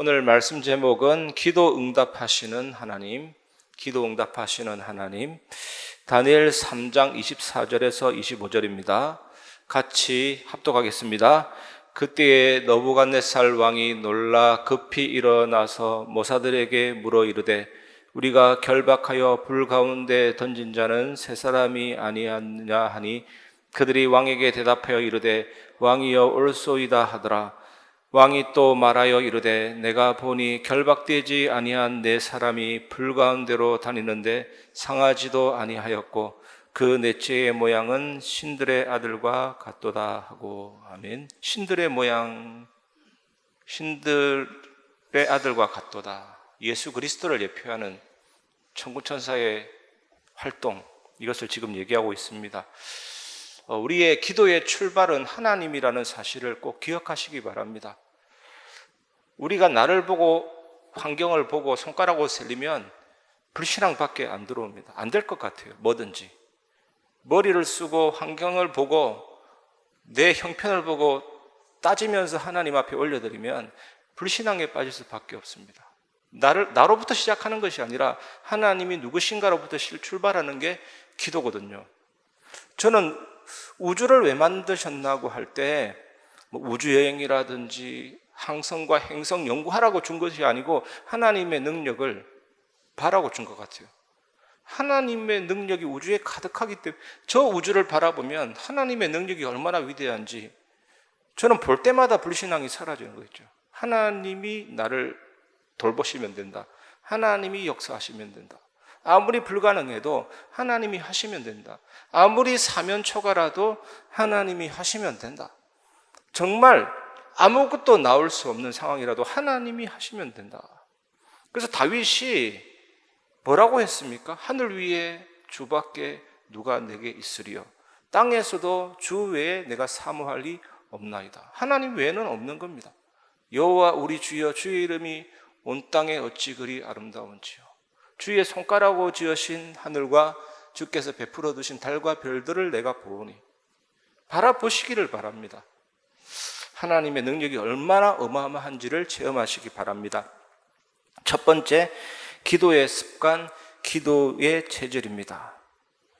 오늘 말씀 제목은 기도 응답하시는 하나님, 기도 응답하시는 하나님. 다니엘 3장 24절에서 25절입니다. 같이 합독하겠습니다. 그때에 너부갓네살 왕이 놀라 급히 일어나서 모사들에게 물어 이르되 우리가 결박하여 불 가운데 던진 자는 세 사람이 아니었느냐 하니 그들이 왕에게 대답하여 이르되 왕이여 올소이다 하더라 왕이 또 말하여 이르되 내가 보니 결박되지 아니한 네 사람이 불 가운데로 다니는데 상하지도 아니하였고 그 넷째의 모양은 신들의 아들과 같도다 하고 아멘. 신들의 모양 신들의 아들과 같도다. 예수 그리스도를 예표하는 천군 천사의 활동 이것을 지금 얘기하고 있습니다. 어, 우리의 기도의 출발은 하나님이라는 사실을 꼭 기억하시기 바랍니다. 우리가 나를 보고 환경을 보고 손가락으로 세리면 불신앙밖에 안 들어옵니다. 안 될 것 같아요. 뭐든지. 머리를 쓰고 환경을 보고 내 형편을 보고 따지면서 하나님 앞에 올려드리면 불신앙에 빠질 수밖에 없습니다. 나를 나로부터 시작하는 것이 아니라 하나님이 누구신가로부터 출발하는 게 기도거든요. 저는 우주를 왜 만드셨나고 할때 뭐 우주 여행이라든지 항성과 행성 연구하라고 준 것이 아니고 하나님의 능력을 바라고 준 것 같아요. 하나님의 능력이 우주에 가득하기 때문에 저 우주를 바라보면 하나님의 능력이 얼마나 위대한지 저는 볼 때마다 불신앙이 사라지는 거죠. 하나님이 나를 돌보시면 된다. 하나님이 역사하시면 된다. 아무리 불가능해도 하나님이 하시면 된다. 아무리 사면초가라도 하나님이 하시면 된다. 정말 아무것도 나올 수 없는 상황이라도 하나님이 하시면 된다. 그래서 다윗이 뭐라고 했습니까? 하늘 위에 주밖에 누가 내게 있으리요. 땅에서도 주 외에 내가 사모할 리 없나이다. 하나님 외에는 없는 겁니다. 여호와 우리 주여 주의 이름이 온 땅에 어찌 그리 아름다운지요. 주의 손가락으로 지으신 하늘과 주께서 베풀어 두신 달과 별들을 내가 보니 바라보시기를 바랍니다. 하나님의 능력이 얼마나 어마어마한지를 체험하시기 바랍니다. 첫 번째, 기도의 습관, 기도의 체질입니다.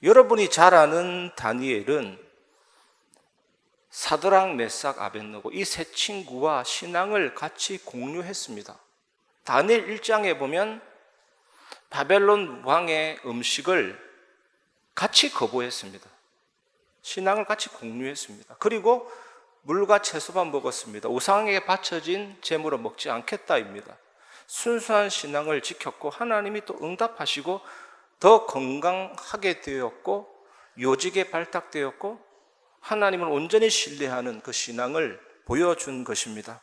여러분이 잘 아는 다니엘은 사드랑 메삭 아벤노고 이 세 친구와 신앙을 같이 공유했습니다. 다니엘 1장에 보면 바벨론 왕의 음식을 같이 거부했습니다. 신앙을 같이 공유했습니다. 그리고 물과 채소만 먹었습니다. 우상에게 바쳐진 재물을 먹지 않겠다입니다. 순수한 신앙을 지켰고 하나님이 또 응답하시고 더 건강하게 되었고 요직에 발탁되었고 하나님을 온전히 신뢰하는 그 신앙을 보여준 것입니다.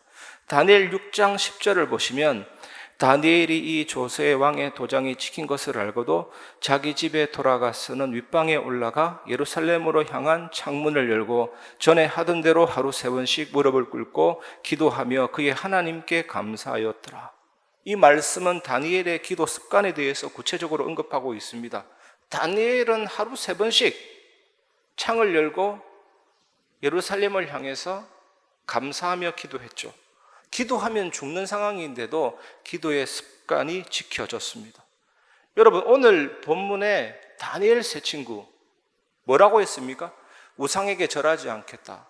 다니엘 6장 10절을 보시면 다니엘이 이 조세의 왕의 도장이 찍힌 것을 알고도 자기 집에 돌아가서는 윗방에 올라가 예루살렘으로 향한 창문을 열고 전에 하던 대로 하루 세 번씩 무릎을 꿇고 기도하며 그의 하나님께 감사하였더라. 이 말씀은 다니엘의 기도 습관에 대해서 구체적으로 언급하고 있습니다. 다니엘은 하루 세 번씩 창을 열고 예루살렘을 향해서 감사하며 기도했죠. 기도하면 죽는 상황인데도 기도의 습관이 지켜졌습니다. 여러분, 오늘 본문에 다니엘 세 친구 뭐라고 했습니까? 우상에게 절하지 않겠다.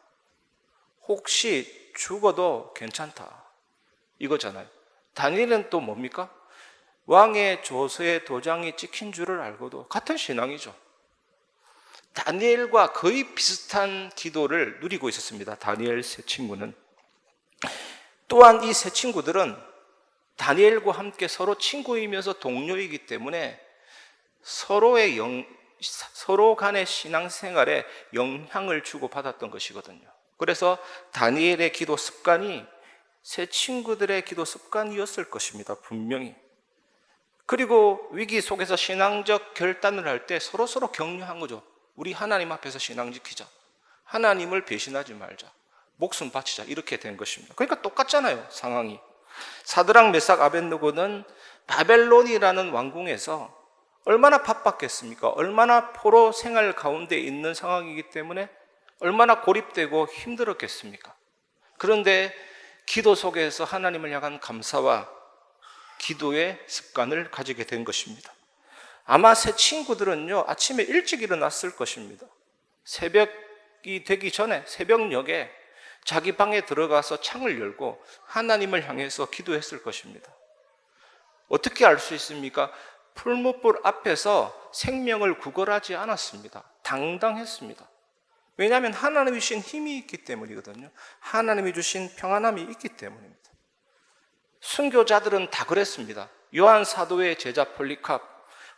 혹시 죽어도 괜찮다. 이거잖아요. 다니엘은 또 뭡니까? 왕의 조서에 도장이 찍힌 줄을 알고도 같은 신앙이죠. 다니엘과 거의 비슷한 기도를 누리고 있었습니다. 다니엘 세 친구는. 또한 이 세 친구들은 다니엘과 함께 서로 친구이면서 동료이기 때문에 서로의 영, 서로 간의 신앙생활에 영향을 주고 받았던 것이거든요. 그래서 다니엘의 기도 습관이 세 친구들의 기도 습관이었을 것입니다. 분명히. 그리고 위기 속에서 신앙적 결단을 할 때 서로 서로 격려한 거죠. 우리 하나님 앞에서 신앙 지키자. 하나님을 배신하지 말자. 목숨 바치자 이렇게 된 것입니다. 그러니까 똑같잖아요 상황이. 사드랑 메삭 아벤누고는 바벨론이라는 왕궁에서 얼마나 바빴겠습니까? 얼마나 포로 생활 가운데 있는 상황이기 때문에 얼마나 고립되고 힘들었겠습니까? 그런데 기도 속에서 하나님을 향한 감사와 기도의 습관을 가지게 된 것입니다. 아마 새 친구들은요, 아침에 일찍 일어났을 것입니다. 새벽이 되기 전에 새벽녘에 자기 방에 들어가서 창을 열고 하나님을 향해서 기도했을 것입니다. 어떻게 알 수 있습니까? 풀무불 앞에서 생명을 구걸하지 않았습니다. 당당했습니다. 왜냐하면 하나님이 주신 힘이 있기 때문이거든요. 하나님이 주신 평안함이 있기 때문입니다. 순교자들은 다 그랬습니다. 요한 사도의 제자 폴리캅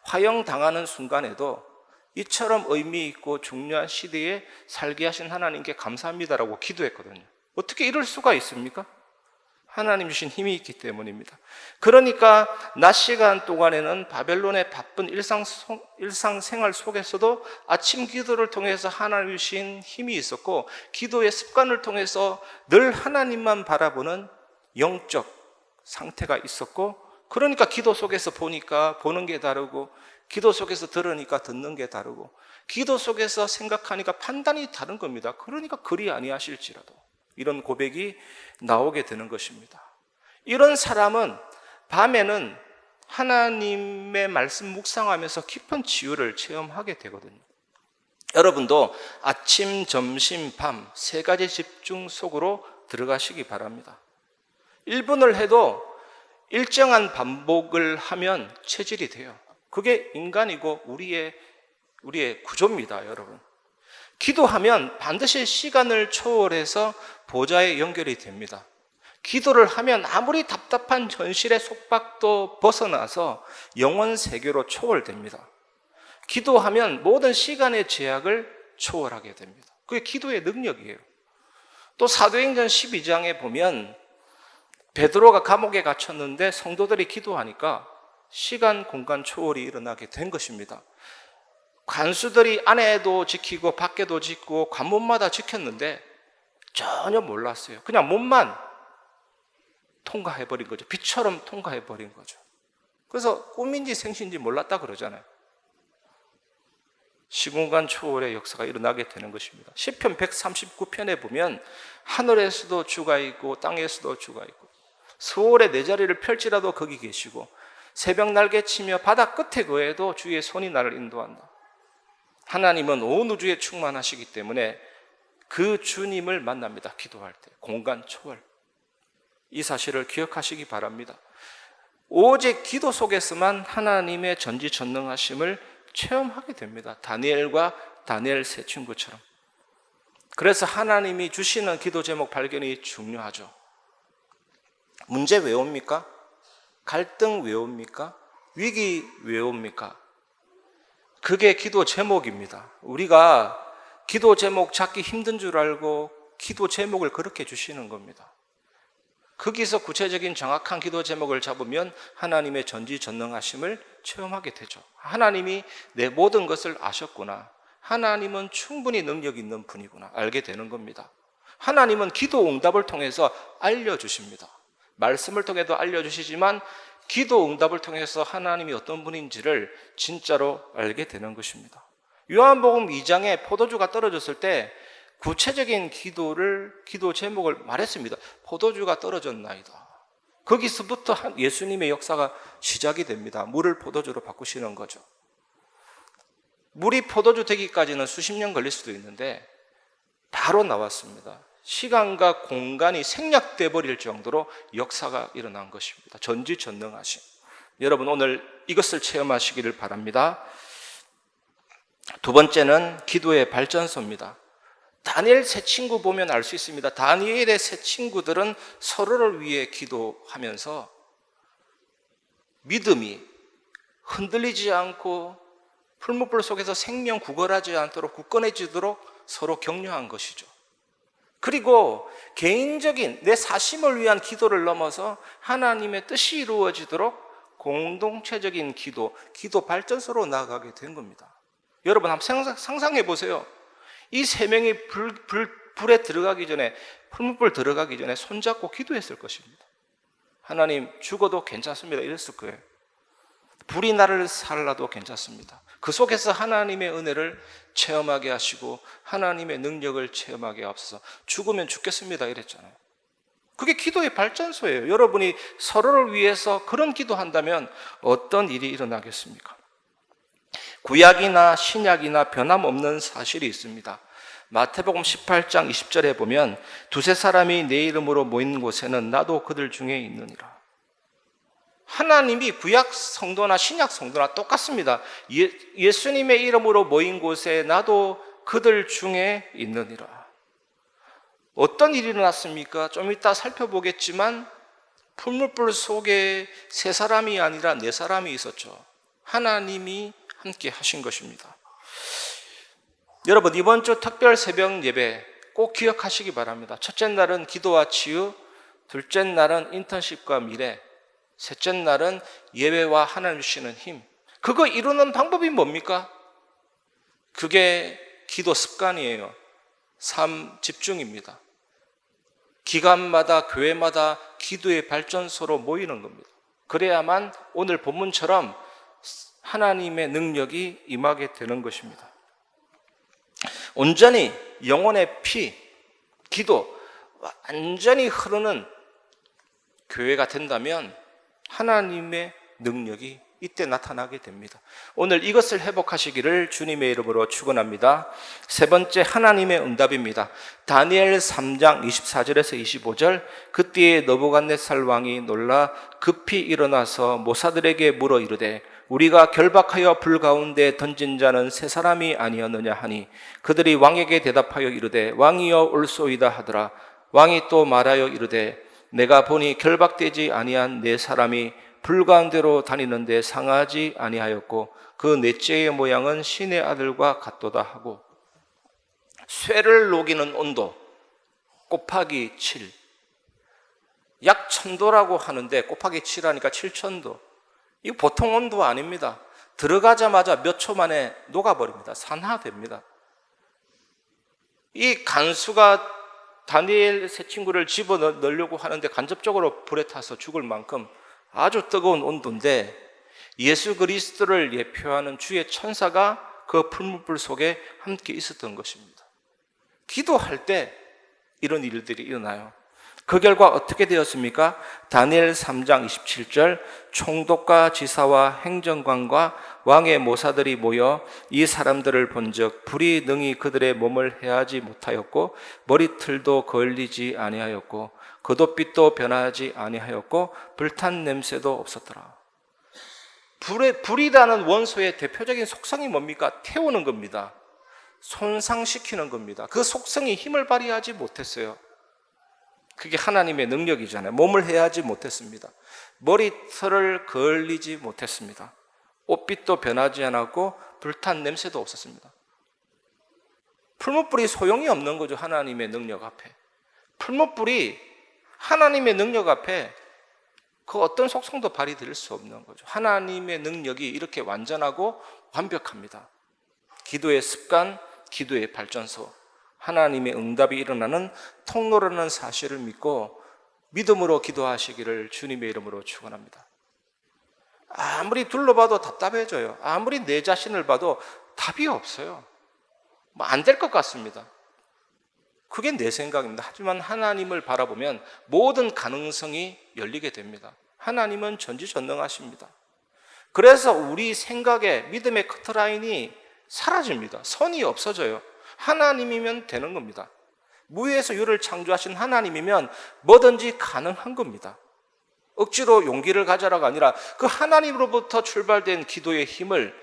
화형 당하는 순간에도 이처럼 의미 있고 중요한 시대에 살게 하신 하나님께 감사합니다라고 기도했거든요. 어떻게 이럴 수가 있습니까? 하나님 주신 힘이 있기 때문입니다. 그러니까 낮 시간 동안에는 바벨론의 바쁜 일상, 일상 생활 속에서도 아침 기도를 통해서 하나님 주신 힘이 있었고 기도의 습관을 통해서 늘 하나님만 바라보는 영적 상태가 있었고 그러니까 기도 속에서 보니까 보는 게 다르고 기도 속에서 들으니까 듣는 게 다르고 기도 속에서 생각하니까 판단이 다른 겁니다. 그러니까 그리 아니하실지라도 이런 고백이 나오게 되는 것입니다. 이런 사람은 밤에는 하나님의 말씀 묵상하면서 깊은 치유를 체험하게 되거든요. 여러분도 아침, 점심, 밤 세 가지 집중 속으로 들어가시기 바랍니다. 1분을 해도 일정한 반복을 하면 체질이 돼요. 그게 인간이고 우리의 우리의 구조입니다, 여러분. 기도하면 반드시 시간을 초월해서 보좌에 연결이 됩니다. 기도를 하면 아무리 답답한 현실의 속박도 벗어나서 영원 세계로 초월됩니다. 기도하면 모든 시간의 제약을 초월하게 됩니다. 그게 기도의 능력이에요. 또 사도행전 12장에 보면 베드로가 감옥에 갇혔는데 성도들이 기도하니까 시간 공간 초월이 일어나게 된 것입니다. 관수들이 안에도 지키고 밖에도 지키고 관문마다 지켰는데 전혀 몰랐어요. 그냥 몸만 통과해버린 거죠. 빛처럼 통과해버린 거죠. 그래서 꿈인지 생신인지 몰랐다 그러잖아요. 시공간 초월의 역사가 일어나게 되는 것입니다. 시편 139편에 보면 하늘에서도 주가 있고 땅에서도 주가 있고 서울의 내 자리를 펼치라도 거기 계시고 새벽 날개 치며 바다 끝에 거해도 주의 손이 나를 인도한다. 하나님은 온 우주에 충만하시기 때문에 그 주님을 만납니다. 기도할 때. 공간 초월. 이 사실을 기억하시기 바랍니다. 오직 기도 속에서만 하나님의 전지전능하심을 체험하게 됩니다. 다니엘과 다니엘 세 친구처럼. 그래서 하나님이 주시는 기도 제목 발견이 중요하죠. 문제 왜 옵니까? 갈등 왜 옵니까? 위기 왜 옵니까? 그게 기도 제목입니다. 우리가 기도 제목 찾기 힘든 줄 알고 기도 제목을 그렇게 주시는 겁니다. 거기서 구체적인 정확한 기도 제목을 잡으면 하나님의 전지전능하심을 체험하게 되죠. 하나님이 내 모든 것을 아셨구나. 하나님은 충분히 능력 있는 분이구나. 알게 되는 겁니다. 하나님은 기도 응답을 통해서 알려주십니다. 말씀을 통해도 알려주시지만 기도 응답을 통해서 하나님이 어떤 분인지를 진짜로 알게 되는 것입니다. 요한복음 2장에 포도주가 떨어졌을 때 구체적인 기도를 기도 제목을 말했습니다. 포도주가 떨어졌나이다. 거기서부터 예수님의 역사가 시작이 됩니다. 물을 포도주로 바꾸시는 거죠. 물이 포도주 되기까지는 수십 년 걸릴 수도 있는데 바로 나왔습니다. 시간과 공간이 생략돼 버릴 정도로 역사가 일어난 것입니다. 전지전능하신. 여러분 오늘 이것을 체험하시기를 바랍니다. 두 번째는 기도의 발전소입니다. 다니엘 세 친구 보면 알 수 있습니다. 다니엘의 세 친구들은 서로를 위해 기도하면서 믿음이 흔들리지 않고 풀무불 속에서 생명 구걸하지 않도록 굳건해지도록 서로 격려한 것이죠. 그리고 개인적인 내 사심을 위한 기도를 넘어서 하나님의 뜻이 이루어지도록 공동체적인 기도, 기도 발전소로 나아가게 된 겁니다. 여러분 한번 상상해 보세요. 이 세 명이 불, 불, 불에 들어가기 전에, 풀무불 들어가기 전에 손잡고 기도했을 것입니다. 하나님 죽어도 괜찮습니다. 이랬을 거예요. 불이 나를 살라도 괜찮습니다. 그 속에서 하나님의 은혜를 체험하게 하시고 하나님의 능력을 체험하게 하옵소서. 죽으면 죽겠습니다. 이랬잖아요. 그게 기도의 발전소예요. 여러분이 서로를 위해서 그런 기도한다면 어떤 일이 일어나겠습니까? 구약이나 신약이나 변함없는 사실이 있습니다. 마태복음 18장 20절에 보면 두세 사람이 내 이름으로 모인 곳에는 나도 그들 중에 있느니라. 하나님이 구약 성도나 신약 성도나 똑같습니다. 예, 예수님의 이름으로 모인 곳에 나도 그들 중에 있느니라. 어떤 일이 일어났습니까? 좀 이따 살펴보겠지만 풀물불 속에 세 사람이 아니라 네 사람이 있었죠. 하나님이 함께 하신 것입니다. 여러분 이번 주 특별 새벽 예배 꼭 기억하시기 바랍니다. 첫째 날은 기도와 치유, 둘째 날은 인턴십과 미래, 셋째 날은 예배와 하나님 주시는 힘. 그거 이루는 방법이 뭡니까? 그게 기도 습관이에요. 삶 집중입니다. 기간마다 교회마다 기도의 발전소로 모이는 겁니다. 그래야만 오늘 본문처럼 하나님의 능력이 임하게 되는 것입니다. 온전히 영혼의 피, 기도, 완전히 흐르는 교회가 된다면 하나님의 능력이 이때 나타나게 됩니다. 오늘 이것을 회복하시기를 주님의 이름으로 축원합니다. 세 번째 하나님의 응답입니다. 다니엘 3장 24절에서 25절 그때에 너부갓네살 왕이 놀라 급히 일어나서 모사들에게 물어 이르되 우리가 결박하여 불 가운데 던진 자는 세 사람이 아니었느냐 하니 그들이 왕에게 대답하여 이르되 왕이여 올소이다 하더라 왕이 또 말하여 이르되 내가 보니 결박되지 아니한 네 사람이 불 가운데로 다니는데 상하지 아니하였고 그 넷째의 모양은 신의 아들과 같도다 하고 쇠를 녹이는 온도 곱하기 7. 약 천도라고 하는데 곱하기 7하니까 7천도. 이거 보통 온도 아닙니다. 들어가자마자 몇 초 만에 녹아버립니다. 산화됩니다. 이 간수가 다니엘 세 친구를 집어 넣으려고 하는데 간접적으로 불에 타서 죽을 만큼 아주 뜨거운 온도인데 예수 그리스도를 예표하는 주의 천사가 그 풀무불 속에 함께 있었던 것입니다. 기도할 때 이런 일들이 일어나요. 그 결과 어떻게 되었습니까? 다니엘 3장 27절 총독과 지사와 행정관과 왕의 모사들이 모여 이 사람들을 본즉 불이 능히 그들의 몸을 해하지 못하였고 머리틀도 걸리지 아니하였고 겉옷빛도 변하지 아니하였고 불탄 냄새도 없었더라. 불의 불이라는 원소의 대표적인 속성이 뭡니까? 태우는 겁니다. 손상시키는 겁니다. 그 속성이 힘을 발휘하지 못했어요. 그게 하나님의 능력이잖아요. 몸을 해하지 못했습니다. 머리털을 걸리지 못했습니다. 옷빛도 변하지 않았고 불탄 냄새도 없었습니다. 풀무불이 소용이 없는 거죠. 하나님의 능력 앞에. 풀무불이 하나님의 능력 앞에 그 어떤 속성도 발휘될 수 없는 거죠. 하나님의 능력이 이렇게 완전하고 완벽합니다. 기도의 습관, 기도의 발전소. 하나님의 응답이 일어나는 통로라는 사실을 믿고 믿음으로 기도하시기를 주님의 이름으로 축원합니다. 아무리 둘러봐도 답답해져요. 아무리 내 자신을 봐도 답이 없어요. 뭐 안 될 것 같습니다. 그게 내 생각입니다. 하지만 하나님을 바라보면 모든 가능성이 열리게 됩니다. 하나님은 전지전능하십니다. 그래서 우리 생각에 믿음의 커트라인이 사라집니다. 선이 없어져요. 하나님이면 되는 겁니다. 무에서 유를 창조하신 하나님이면 뭐든지 가능한 겁니다. 억지로 용기를 가져라가 아니라 그 하나님으로부터 출발된 기도의 힘을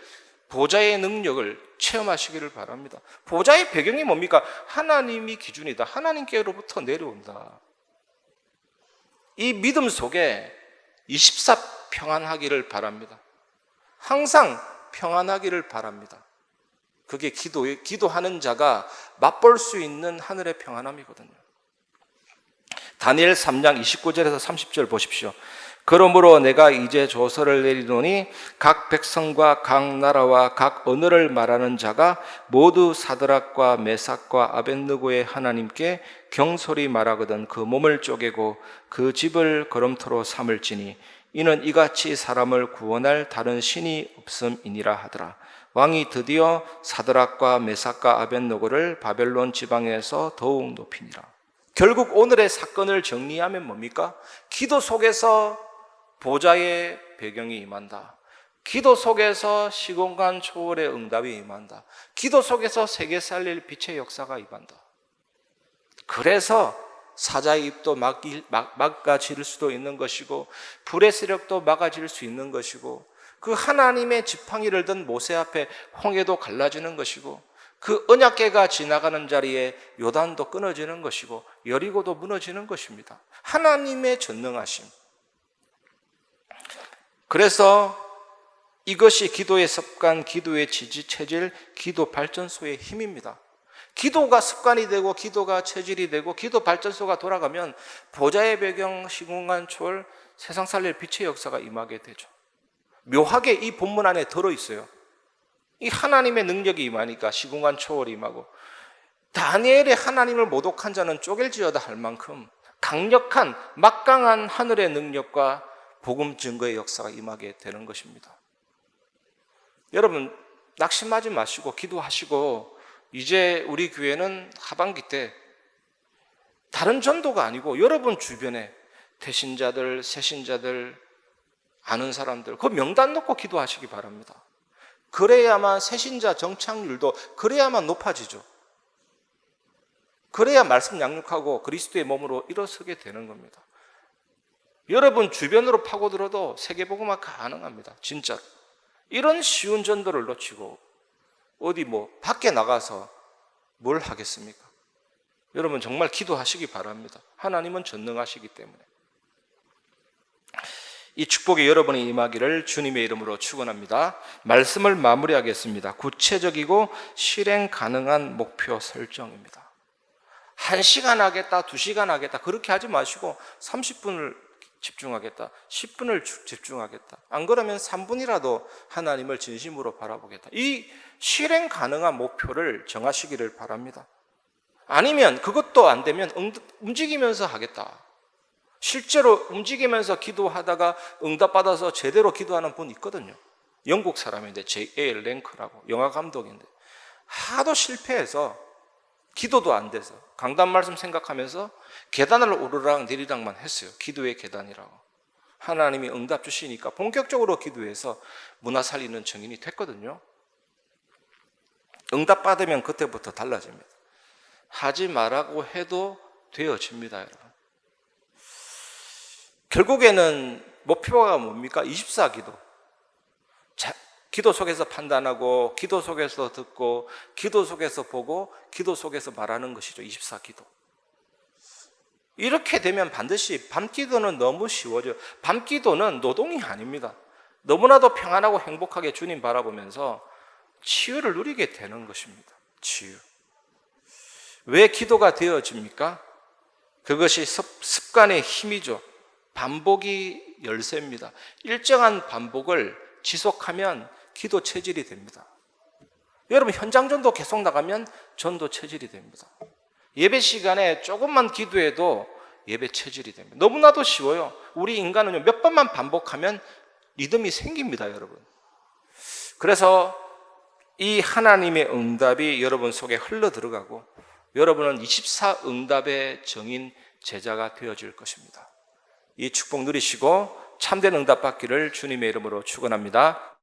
보좌의 능력을 체험하시기를 바랍니다. 보좌의 배경이 뭡니까? 하나님이 기준이다. 하나님께로부터 내려온다. 이 믿음 속에 24 평안하기를 바랍니다. 항상 평안하기를 바랍니다. 그게 기도, 기도하는 자가 맛볼 수 있는 하늘의 평안함이거든요. 다니엘 3장 29절에서 30절 보십시오. 그러므로 내가 이제 조서를 내리노니 각 백성과 각 나라와 각 언어를 말하는 자가 모두 사드락과 메삭과 아벤느고의 하나님께 경솔히 말하거든 그 몸을 쪼개고 그 집을 걸음토로 삼을지니 이는 이같이 사람을 구원할 다른 신이 없음이니라 하더라. 왕이 드디어 사드락과 메삭과 아벤노고를 바벨론 지방에서 더욱 높이니라. 결국 오늘의 사건을 정리하면 뭡니까? 기도 속에서 보좌의 배경이 임한다. 기도 속에서 시공간 초월의 응답이 임한다. 기도 속에서 세계 살릴 빛의 역사가 임한다. 그래서 사자의 입도 막, 막, 막아질 수도 있는 것이고 불의 세력도 막아질 수 있는 것이고 그 하나님의 지팡이를 든 모세 앞에 홍해도 갈라지는 것이고 그 언약계가 지나가는 자리에 요단도 끊어지는 것이고 여리고도 무너지는 것입니다. 하나님의 전능하심. 그래서 이것이 기도의 습관, 기도의 지지, 체질, 기도 발전소의 힘입니다. 기도가 습관이 되고 기도가 체질이 되고 기도 발전소가 돌아가면 보좌의 배경, 시공간 초월, 세상 살릴 빛의 역사가 임하게 되죠. 묘하게 이 본문 안에 들어 있어요. 이 하나님의 능력이 임하니까 시공간 초월이 임하고 다니엘의 하나님을 모독한 자는 쪼갤지어다 할 만큼 강력한 막강한 하늘의 능력과 복음 증거의 역사가 임하게 되는 것입니다. 여러분 낙심하지 마시고 기도하시고 이제 우리 교회는 하반기 때 다른 전도가 아니고 여러분 주변에 대신자들, 새신자들, 아는 사람들 그 명단 놓고 기도하시기 바랍니다. 그래야만 새신자 정착률도 그래야만 높아지죠. 그래야 말씀 양육하고 그리스도의 몸으로 일어서게 되는 겁니다. 여러분 주변으로 파고들어도 세계복음화 가능합니다. 진짜. 이런 쉬운 전도를 놓치고 어디 뭐 밖에 나가서 뭘 하겠습니까? 여러분 정말 기도하시기 바랍니다. 하나님은 전능하시기 때문에. 이 축복이 여러분이 임하기를 주님의 이름으로 축원합니다. 말씀을 마무리하겠습니다. 구체적이고 실행 가능한 목표 설정입니다. 한 시간 하겠다, 두 시간 하겠다 그렇게 하지 마시고 30분을 집중하겠다. 10분을 집중하겠다. 안 그러면 3분이라도 하나님을 진심으로 바라보겠다. 이 실행 가능한 목표를 정하시기를 바랍니다. 아니면 그것도 안 되면 움직이면서 하겠다. 실제로 움직이면서 기도하다가 응답받아서 제대로 기도하는 분 있거든요. 영국 사람인데 J.A. 랭크라고 영화 감독인데 하도 실패해서 기도도 안 돼서 강단 말씀 생각하면서 계단을 오르락 내리락만 했어요. 기도의 계단이라고. 하나님이 응답 주시니까 본격적으로 기도해서 문화 살리는 증인이 됐거든요. 응답 받으면 그때부터 달라집니다. 하지 말라고 해도 되어집니다, 여러분. 결국에는 목표가 뭡니까? 24기도. 기도 속에서 판단하고, 기도 속에서 듣고, 기도 속에서 보고, 기도 속에서 말하는 것이죠. 24기도. 이렇게 되면 반드시 밤기도는 너무 쉬워져요. 밤기도는 노동이 아닙니다. 너무나도 평안하고 행복하게 주님 바라보면서 치유를 누리게 되는 것입니다. 치유. 왜 기도가 되어집니까? 그것이 습관의 힘이죠. 반복이 열쇠입니다. 일정한 반복을 지속하면 기도 체질이 됩니다. 여러분 현장 전도 계속 나가면 전도 체질이 됩니다. 예배 시간에 조금만 기도해도 예배 체질이 됩니다. 너무나도 쉬워요. 우리 인간은 몇 번만 반복하면 리듬이 생깁니다, 여러분. 그래서 이 하나님의 응답이 여러분 속에 흘러 들어가고 여러분은 24 응답의 정인 제자가 되어질 것입니다. 이 축복 누리시고 참된 응답 받기를 주님의 이름으로 축원합니다.